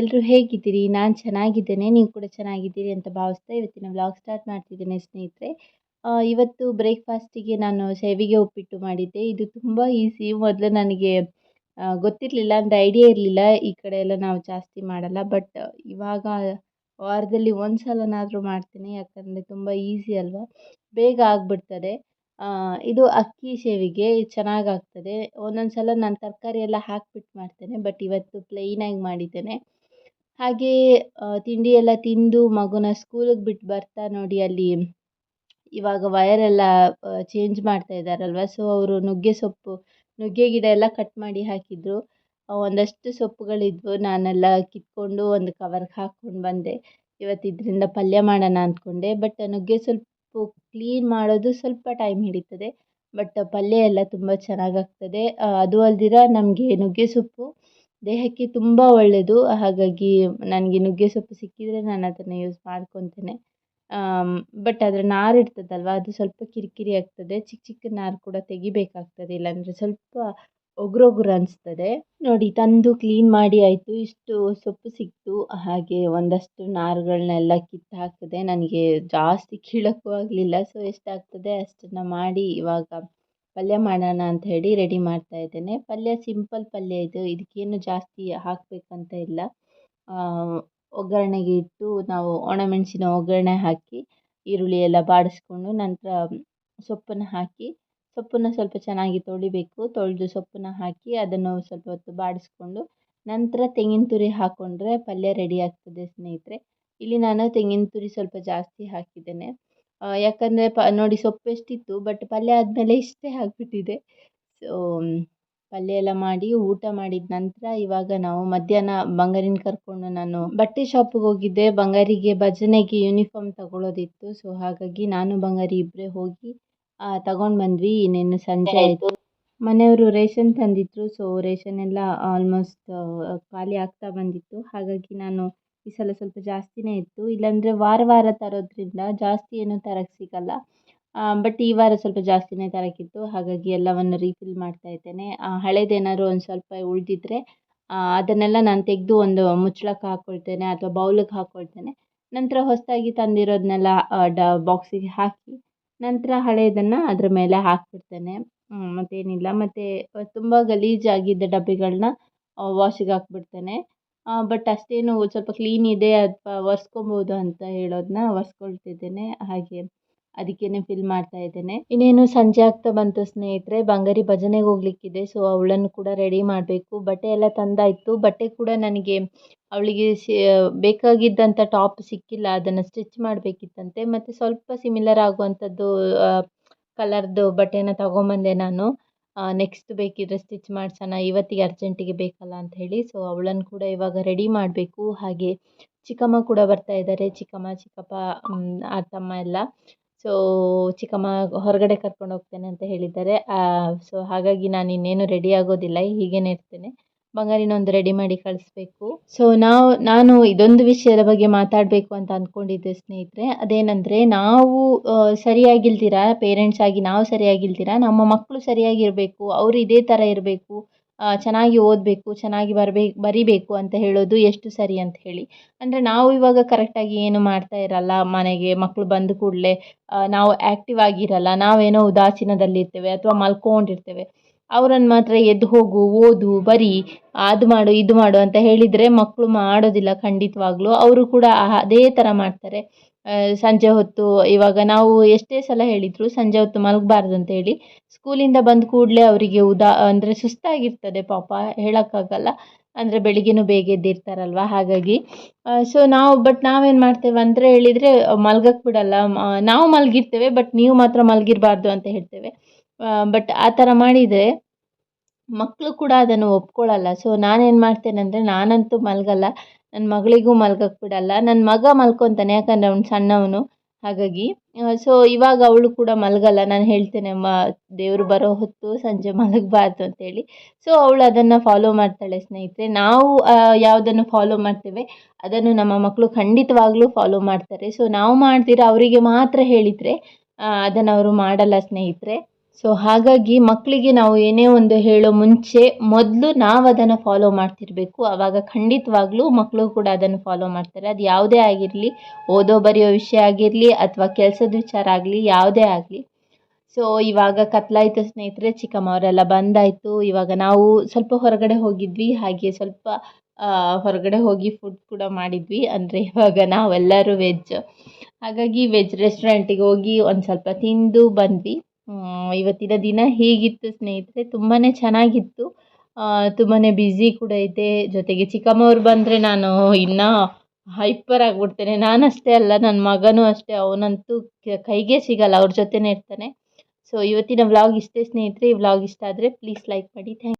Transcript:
ಎಲ್ಲರೂ ಹೇಗಿದ್ದೀರಿ? ನಾನು ಚೆನ್ನಾಗಿದ್ದೇನೆ, ನೀವು ಕೂಡ ಚೆನ್ನಾಗಿದ್ದೀರಿ ಅಂತ ಭಾವಿಸ್ತಾ ಇವತ್ತಿನ ವ್ಲಾಗ್ ಸ್ಟಾರ್ಟ್ ಮಾಡ್ತಿದ್ದೇನೆ ಸ್ನೇಹಿತರೆ. ಇವತ್ತು ಬ್ರೇಕ್ಫಾಸ್ಟಿಗೆ ನಾನು ಸೇವಿಗೆ ಉಪ್ಪಿಟ್ಟು ಮಾಡಿದ್ದೆ. ಇದು ತುಂಬ ಈಸಿ ಮೊದಲು ನನಗೆ ಗೊತ್ತಿರಲಿಲ್ಲ ಅಂದರೆ ಐಡಿಯಾ ಇರಲಿಲ್ಲ. ಈ ಕಡೆ ಎಲ್ಲ ನಾವು ಜಾಸ್ತಿ ಮಾಡಲ್ಲ. ಬಟ್ ಇವಾಗ ವಾರದಲ್ಲಿ ಒಂದು ಸಲನಾದರೂ ಮಾಡ್ತೀನಿ. ಯಾಕಂದರೆ ತುಂಬ ಈಸಿ ಅಲ್ವಾ? ಬೇಗ ಆಗಿಬಿಡ್ತದೆ. ಇದು ಅಕ್ಕಿ ಶೇವಿಗೆ ಚೆನ್ನಾಗಾಗ್ತದೆ ಒಂದೊಂದು ಸಲ ನಾನು ತರಕಾರಿ ಎಲ್ಲ ಹಾಕಿಬಿಟ್ಟು ಮಾಡ್ತೇನೆ. ಬಟ್ ಇವತ್ತು ಪ್ಲೈನಾಗಿ ಮಾಡಿದ್ದೇನೆ. ಹಾಗೇ ತಿಂಡಿ ಎಲ್ಲ ತಿಂದು ಮಗುನ ಸ್ಕೂಲಿಗೆ ಬಿಟ್ಟು ಬರ್ತಾ ನೋಡಿ ಅಲ್ಲಿ ಇವಾಗ ವಯರೆಲ್ಲ ಚೇಂಜ್ ಮಾಡ್ತಾ ಇದ್ದಾರಲ್ವ? ಸೊ ಅವರು ನುಗ್ಗೆ ಸೊಪ್ಪು, ನುಗ್ಗೆ ಗಿಡ ಎಲ್ಲ ಕಟ್ ಮಾಡಿ ಹಾಕಿದ್ರು. ಒಂದಷ್ಟು ಸೊಪ್ಪುಗಳಿದ್ವು. ನಾನೆಲ್ಲ ಕಿತ್ಕೊಂಡು ಒಂದು ಕವರ್ಗೆ ಹಾಕ್ಕೊಂಡು ಬಂದೆ. ಇವತ್ತು ಇದರಿಂದ ಪಲ್ಯ ಮಾಡೋಣ ಅಂದ್ಕೊಂಡೆ. ಬಟ್ ನುಗ್ಗೆ ಸೊಪ್ಪು ಕ್ಲೀನ್ ಮಾಡೋದು ಸ್ವಲ್ಪ ಟೈಮ್ ಹಿಡಿತದೆ. ಬಟ್ ಪಲ್ಯ ಎಲ್ಲ ತುಂಬ ಚೆನ್ನಾಗಾಗ್ತದೆ ಅದು ಅಲ್ದಿರ ನಮಗೆ ನುಗ್ಗೆ ಸೊಪ್ಪು ದೇಹಕ್ಕೆ ತುಂಬ ಒಳ್ಳೆಯದು ಹಾಗಾಗಿ ನನಗೆ ನುಗ್ಗೆ ಸೊಪ್ಪು ಸಿಕ್ಕಿದರೆ ನಾನು ಅದನ್ನು ಯೂಸ್ ಮಾಡ್ಕೊತೇನೆ. ಬಟ್ ಅದರ ನಾರು ಇರ್ತದಲ್ವಾ, ಅದು ಸ್ವಲ್ಪ ಕಿರಿಕಿರಿ ಆಗ್ತದೆ. ಚಿಕ್ಕ ಚಿಕ್ಕ ನಾರು ಕೂಡ ತೆಗಿಬೇಕಾಗ್ತದೆ. ಇಲ್ಲಾಂದರೆ ಸ್ವಲ್ಪ ಒಗ್ರೊಗ್ರು ಅನಿಸ್ತದೆ. ನೋಡಿ, ತಂದು ಕ್ಲೀನ್ ಮಾಡಿ ಆಯಿತು. ಇಷ್ಟು ಸೊಪ್ಪು ಸಿಕ್ತು. ಹಾಗೆ ಒಂದಷ್ಟು ನಾರುಗಳನ್ನೆಲ್ಲ ಕಿತ್ತು ಹಾಕಿದೆ, ನನಗೆ ಜಾಸ್ತಿ ಕೀಳೋಕ್ಕೂ ಆಗಲಿಲ್ಲ. ಸೊ ಎಷ್ಟಾಗ್ತದೆ ಅಷ್ಟನ್ನು ಮಾಡಿ ಇವಾಗ ಪಲ್ಯ ಮಾಡೋಣ ಅಂತ ಹೇಳಿ ರೆಡಿ ಮಾಡ್ತಾ ಇದ್ದೇನೆ. ಪಲ್ಯ ಸಿಂಪಲ್ ಪಲ್ಯ ಇದು. ಇದಕ್ಕೇನು ಜಾಸ್ತಿ ಹಾಕಬೇಕಂತ ಇಲ್ಲ. ಒಗ್ಗರಣೆಗೆ ಇಟ್ಟು ನಾವು ಒಣಮೆಣಸಿನ ಒಗ್ಗರಣೆ ಹಾಕಿ, ಈರುಳ್ಳಿ ಎಲ್ಲ ಬಾಡಿಸ್ಕೊಂಡು ನಂತರ ಸೊಪ್ಪನ್ನು ಹಾಕಿ, ಸೊಪ್ಪನ್ನು ಸ್ವಲ್ಪ ಚೆನ್ನಾಗಿ ತೊಳಿಬೇಕು. ತೊಳೆದು ಸೊಪ್ಪನ್ನು ಹಾಕಿ ಅದನ್ನು ಸ್ವಲ್ಪ ಹೊತ್ತು ಬಾಡಿಸ್ಕೊಂಡು ನಂತರ ತೆಂಗಿನ ತುರಿ ಹಾಕ್ಕೊಂಡ್ರೆ ಪಲ್ಯ ರೆಡಿ ಆಗ್ತದೆ ಸ್ನೇಹಿತರೆ. ಇಲ್ಲಿ ನಾನು ತೆಂಗಿನ ತುರಿ ಸ್ವಲ್ಪ ಜಾಸ್ತಿ ಹಾಕಿದ್ದೇನೆ. ಯಾಕಂದರೆ ಪ, ನೋಡಿ ಸೊಪ್ಪು ಎಷ್ಟಿತ್ತು ಬಟ್ ಪಲ್ಯ ಆದಮೇಲೆ ಇಷ್ಟೇ ಆಗಿಬಿಟ್ಟಿದೆ. ಸೊ ಪಲ್ಯ ಎಲ್ಲ ಮಾಡಿ ಊಟ ಮಾಡಿದ ನಂತರ ಇವಾಗ ನಾವು ಮಧ್ಯಾಹ್ನ ಬಂಗಾರಿನ ಕರ್ಕೊಂಡು ನಾನು ಬಟ್ಟೆ ಶಾಪಿಗೆ ಹೋಗಿದ್ದೆ. ಬಂಗಾರಿಗೆ ಭಜನೆಗೆ ಯೂನಿಫಾರ್ಮ್ ತಗೊಳ್ಳೋದಿತ್ತು ಸೊ ಹಾಗಾಗಿ ನಾನು ಬಂಗಾರಿ ಇಬ್ಬರೇ ಹೋಗಿ ತಗೊಂಡು ಬಂದ್ವಿ. ಇನ್ನೇನು ಸಂಜೆ ಆಯಿತು. ಮನೆಯವರು ರೇಷನ್ ತಂದಿದ್ರು. ಸೊ ರೇಷನ್ ಎಲ್ಲ ಆಲ್ಮೋಸ್ಟ್ ಖಾಲಿ ಆಗ್ತಾ ಬಂದಿತ್ತು. ಹಾಗಾಗಿ ನಾನು ಈ ಸಲ ಸ್ವಲ್ಪ ಜಾಸ್ತಿನೇ ಇತ್ತು. ಇಲ್ಲಾಂದರೆ ವಾರ ವಾರ ತರೋದ್ರಿಂದ ಜಾಸ್ತಿ ಏನೂ ತರಕ್ಕೆ ಸಿಗಲ್ಲ. ಬಟ್ ಈ ವಾರ ಸ್ವಲ್ಪ ಜಾಸ್ತಿನೇ ತರಕ್ಕಿತ್ತು ಹಾಗಾಗಿ ಎಲ್ಲವನ್ನು ರೀಫಿಲ್ ಮಾಡ್ತಾ ಇದ್ದೇನೆ. ಹಳೇದೇನಾದ್ರು ಒಂದು ಸ್ವಲ್ಪ ಉಳಿದಿದ್ರೆ ಅದನ್ನೆಲ್ಲ ನಾನು ತೆಗೆದು ಒಂದು ಮುಚ್ಚಳಕ್ಕೆ ಹಾಕ್ಕೊಳ್ತೇನೆ ಅಥವಾ ಬೌಲಿಗೆ ಹಾಕ್ಕೊಳ್ತೇನೆ ನಂತರ ಹೊಸದಾಗಿ ತಂದಿರೋದನ್ನೆಲ್ಲ ಡ ಬಾಕ್ಸಿಗೆ ಹಾಕಿ ನಂತರ ಹಳೆಯದನ್ನು ಅದ್ರ ಮೇಲೆ ಹಾಕ್ಬಿಡ್ತೇನೆ. ಮತ್ತೇನಿಲ್ಲ. ಮತ್ತು ತುಂಬ ಗಲೀಜಾಗಿದ್ದ ಡಬ್ಬಿಗಳನ್ನ ವಾಶಿಗೆ ಹಾಕ್ಬಿಡ್ತೇನೆ. ಬಟ್ ಅಷ್ಟೇನು ಸ್ವಲ್ಪ ಕ್ಲೀನ್ ಇದೆ ಅಥವಾ ಒರೆಸ್ಕೊಬೋದು ಅಂತ ಹೇಳೋದನ್ನ ಒರೆಸ್ಕೊಳ್ತಿದ್ದೇನೆ. ಹಾಗೆ ಅದಕ್ಕೇನೆ ಫಿಲ್ ಮಾಡ್ತಾ ಇದ್ದೇನೆ. ಇನ್ನೇನು ಸಂಜೆ ಆಗ್ತಾ ಬಂತು ಸ್ನೇಹಿತರೆ, ಬಂಗಾರಿ ಭಜನೆಗೆ ಹೋಗ್ಲಿಕ್ಕಿದೆ ಸೊ ಅವಳನ್ನು ಕೂಡ ರೆಡಿ ಮಾಡಬೇಕು. ಬಟ್ಟೆ ಎಲ್ಲ ತಂದಾಯಿತು. ಬಟ್ಟೆ ಕೂಡ ನನಗೆ ಅವಳಿಗೆ ಸಿ ಬೇಕಾಗಿದ್ದಂಥ ಟಾಪ್ ಸಿಕ್ಕಿಲ್ಲ, ಅದನ್ನು ಸ್ಟಿಚ್ ಮಾಡಬೇಕಿತ್ತಂತೆ. ಮತ್ತು ಸ್ವಲ್ಪ ಸಿಮಿಲರ್ ಆಗುವಂಥದ್ದು ಕಲರ್ದು ಬಟ್ಟೆನ ತಗೊಂಬಂದೆ ನಾನು. ನೆಕ್ಸ್ಟ್ ಬೇಕಿದ್ರೆ ಸ್ಟಿಚ್ ಮಾಡಿಸೋಣ, ಇವತ್ತಿಗೆ ಅರ್ಜೆಂಟಿಗೆ ಬೇಕಲ್ಲ ಅಂತ ಹೇಳಿ ಸೊ ಅವಳನ್ನು ಕೂಡ ಇವಾಗ ರೆಡಿ ಮಾಡಬೇಕು. ಹಾಗೆ ಚಿಕ್ಕಮ್ಮ ಕೂಡ ಬರ್ತಾ ಇದ್ದಾರೆ, ಚಿಕ್ಕಮ್ಮ, ಚಿಕ್ಕಪ್ಪ ಅತ್ತಮ್ಮ ತಮ್ಮ ಎಲ್ಲ. ಸೊ ಚಿಕ್ಕಮ್ಮ ಹೊರಗಡೆ ಕರ್ಕೊಂಡು ಹೋಗ್ತೇನೆ ಅಂತ ಹೇಳಿದ್ದಾರೆ. ಸೊ ಹಾಗಾಗಿ ನಾನು ಇನ್ನೇನು ರೆಡಿ ಆಗೋದಿಲ್ಲ, ಹೀಗೇನೆ ಇರ್ತೇನೆ. ಬಂಗಾರಿನೊಂದು ರೆಡಿ ಮಾಡಿ ಕಳಿಸ್ಬೇಕು. ಸೊ ನಾವು, ನಾನು ಇದೊಂದು ವಿಷಯದ ಬಗ್ಗೆ ಮಾತಾಡಬೇಕು ಅಂತ ಅಂದ್ಕೊಂಡಿದ್ದೆ ಸ್ನೇಹಿತರೆ. ಅದೇನೆಂದರೆ, ನಾವು ಸರಿಯಾಗಿಲ್ದಿರ ಪೇರೆಂಟ್ಸ್ ಆಗಿ ನಾವು ಸರಿಯಾಗಿಲ್ದಿರ, ನಮ್ಮ ಮಕ್ಕಳು ಸರಿಯಾಗಿರಬೇಕು, ಅವರು ಇದೇ ಥರ ಇರಬೇಕು ಚೆನ್ನಾಗಿ ಓದಬೇಕು, ಚೆನ್ನಾಗಿ ಬರಬೇಕು ಬರಿಬೇಕು ಅಂತ ಹೇಳೋದು ಎಷ್ಟು ಸರಿ ಅಂತ ಹೇಳಿ. ಅಂದರೆ, ನಾವು ಇವಾಗ ಕರೆಕ್ಟಾಗಿ ಏನು ಮಾಡ್ತಾ ಇರಲ್ಲ ಮನೆಗೆ ಮಕ್ಕಳು ಬಂದ ಕೂಡಲೇ ನಾವು ಆ್ಯಕ್ಟಿವ್ ಆಗಿರಲ್ಲ, ನಾವೇನೋ ಉದಾಸೀನದಲ್ಲಿರ್ತೇವೆ ಅಥವಾ ಮಲ್ಕೊಂಡಿರ್ತೇವೆ. ಅವರನ್ನು ಮಾತ್ರ ಎದ್ದು ಹೋಗು, ಓದು, ಬರಿ ಅದು ಮಾಡು, ಇದು ಮಾಡು ಅಂತ ಹೇಳಿದರೆ ಮಕ್ಕಳು ಮಾಡೋದಿಲ್ಲ ಖಂಡಿತವಾಗ್ಲೂ. ಅವರು ಕೂಡ ಅದೇ ಥರ ಮಾಡ್ತಾರೆ. ಸಂಜೆ ಹೊತ್ತು ಇವಾಗ ನಾವು ಎಷ್ಟೇ ಸಲ ಹೇಳಿದರೂ ಸಂಜೆ ಹೊತ್ತು ಮಲಗಬಾರ್ದು ಅಂತ ಹೇಳಿ ಸ್ಕೂಲಿಂದ ಬಂದ ಕೂಡಲೇ ಅವರಿಗೆ ಉದಾ, ಅಂದರೆ ಸುಸ್ತಾಗಿರ್ತದೆ ಪಾಪ, ಹೇಳೋಕ್ಕಾಗಲ್ಲ. ಅಂದರೆ ಬೆಳಿಗ್ಗೆನೂ ಬೇಗ ಎದ್ದಿರ್ತಾರಲ್ವ, ಹಾಗಾಗಿ. ಸೊ ನಾವು ಬಟ್ ನಾವೇನು ಮಾಡ್ತೇವೆ ಅಂದರೆ ಹೇಳಿದರೆ ಮಲ್ಗಕ್ಕೆ ಬಿಡಲ್ಲ. ನಾವು ಮಲಗಿರ್ತೇವೆ ಬಟ್ ನೀವು ಮಾತ್ರ ಮಲಗಿರಬಾರ್ದು ಅಂತ ಹೇಳ್ತೇವೆ. ಬಟ್ ಆ ಥರ ಮಾಡಿದರೆ ಮಕ್ಕಳು ಕೂಡ ಅದನ್ನು ಒಪ್ಕೊಳ್ಳಲ್ಲ. ಸೊ ನಾನೇನು ಮಾಡ್ತೇನೆ ಅಂದರೆ ನಾನಂತೂ ಮಲಗಲ್ಲ. ನನ್ನ ಮಗಳಿಗೂ ಮಲ್ಗಕ್ಕೆ ಬಿಡಲ್ಲ. ನನ್ನ ಮಗ ಮಲ್ಕೊತಾನೆ, ಯಾಕಂದರೆ ಅವ್ನು ಸಣ್ಣವನು. ಹಾಗಾಗಿ ಸೊ ಇವಾಗ ಅವಳು ಕೂಡ ಮಲಗಲ್ಲ. ನಾನು ಹೇಳ್ತೇನೆ ಮ ದೇವರು ಬರೋ ಹೊತ್ತು ಸಂಜೆ ಮಲಗಬಾರ್ದು ಅಂತೇಳಿ. ಸೊ ಅವಳು ಅದನ್ನು ಫಾಲೋ ಮಾಡ್ತಾಳೆ ಸ್ನೇಹಿತರೆ. ನಾವು ಯಾವುದನ್ನು ಫಾಲೋ ಮಾಡ್ತೇವೆ, ಅದನ್ನು ನಮ್ಮ ಮಕ್ಕಳು ಖಂಡಿತವಾಗ್ಲೂ ಫಾಲೋ ಮಾಡ್ತಾರೆ. ಸೊ ನಾವು ಮಾಡ್ದಿರ ಅವರಿಗೆ ಮಾತ್ರ ಹೇಳಿದರೆ ಅದನ್ನು ಅವರು ಮಾಡಲ್ಲ ಸ್ನೇಹಿತರೆ. ಸೊ ಹಾಗಾಗಿ ಮಕ್ಕಳಿಗೆ ನಾವು ಏನೇ ಒಂದು ಹೇಳೋ ಮುಂಚೆ ಮೊದಲು ನಾವು ಅದನ್ನು ಫಾಲೋ ಮಾಡ್ತಿರಬೇಕು. ಆವಾಗ ಖಂಡಿತವಾಗ್ಲೂ ಮಕ್ಕಳು ಕೂಡ ಅದನ್ನು ಫಾಲೋ ಮಾಡ್ತಾರೆ. ಅದು ಯಾವುದೇ ಆಗಿರಲಿ, ಓದೋ ಬರೆಯೋ ವಿಷಯ ಆಗಿರಲಿ ಅಥವಾ ಕೆಲಸದ ವಿಚಾರ ಆಗಲಿ, ಯಾವುದೇ ಆಗಲಿ. ಸೊ ಇವಾಗ ಕತ್ಲಾಯಿತು ಸ್ನೇಹಿತರೆ ಚಿಕ್ಕಮ್ಮ ಅವರೆಲ್ಲ ಬಂದಾಯಿತು. ಇವಾಗ ನಾವು ಸ್ವಲ್ಪ ಹೊರಗಡೆ ಹೋಗಿದ್ವಿ. ಹಾಗೆ ಸ್ವಲ್ಪ ಹೊರಗಡೆ ಹೋಗಿ ಫುಡ್ ಕೂಡ ಮಾಡಿದ್ವಿ. ಅಂದರೆ ಇವಾಗ ನಾವೆಲ್ಲರೂ ವೆಜ್ ಹಾಗಾಗಿ ವೆಜ್ ರೆಸ್ಟೋರೆಂಟಿಗೆ ಹೋಗಿ ಒಂದು ಸ್ವಲ್ಪ ತಿಂದು ಬಂದ್ವಿ. ಇವತ್ತಿನ ದಿನ ಹೇಗಿತ್ತು ಸ್ನೇಹಿತರೆ? ತುಂಬಾ ಚೆನ್ನಾಗಿತ್ತು. ತುಂಬಾ ಬ್ಯುಸಿ ಕೂಡ ಇದೆ ಜೊತೆಗೆ ಚಿಕ್ಕಮ್ಮವ್ರು ಬಂದರೆ ನಾನು ಇನ್ನೂ ಹೈಪರ್ ಆಗಿಬಿಡ್ತೇನೆ. ನಾನಷ್ಟೇ ಅಲ್ಲ ನನ್ನ ಮಗನೂ ಅಷ್ಟೇ. ಅವನಂತೂ ಕೈಗೆ ಸಿಗಲ್ಲ. ಅವ್ರ ಜೊತೆನೇ ಇರ್ತಾನೆ. ಸೊ ಇವತ್ತಿನ ವ್ಲಾಗ್ ಇಷ್ಟೇ ಸ್ನೇಹಿತರೆ. ಈ ವ್ಲಾಗ್ ಇಷ್ಟ ಆದರೆ ಪ್ಲೀಸ್ ಲೈಕ್ ಮಾಡಿ. ಥ್ಯಾಂಕ್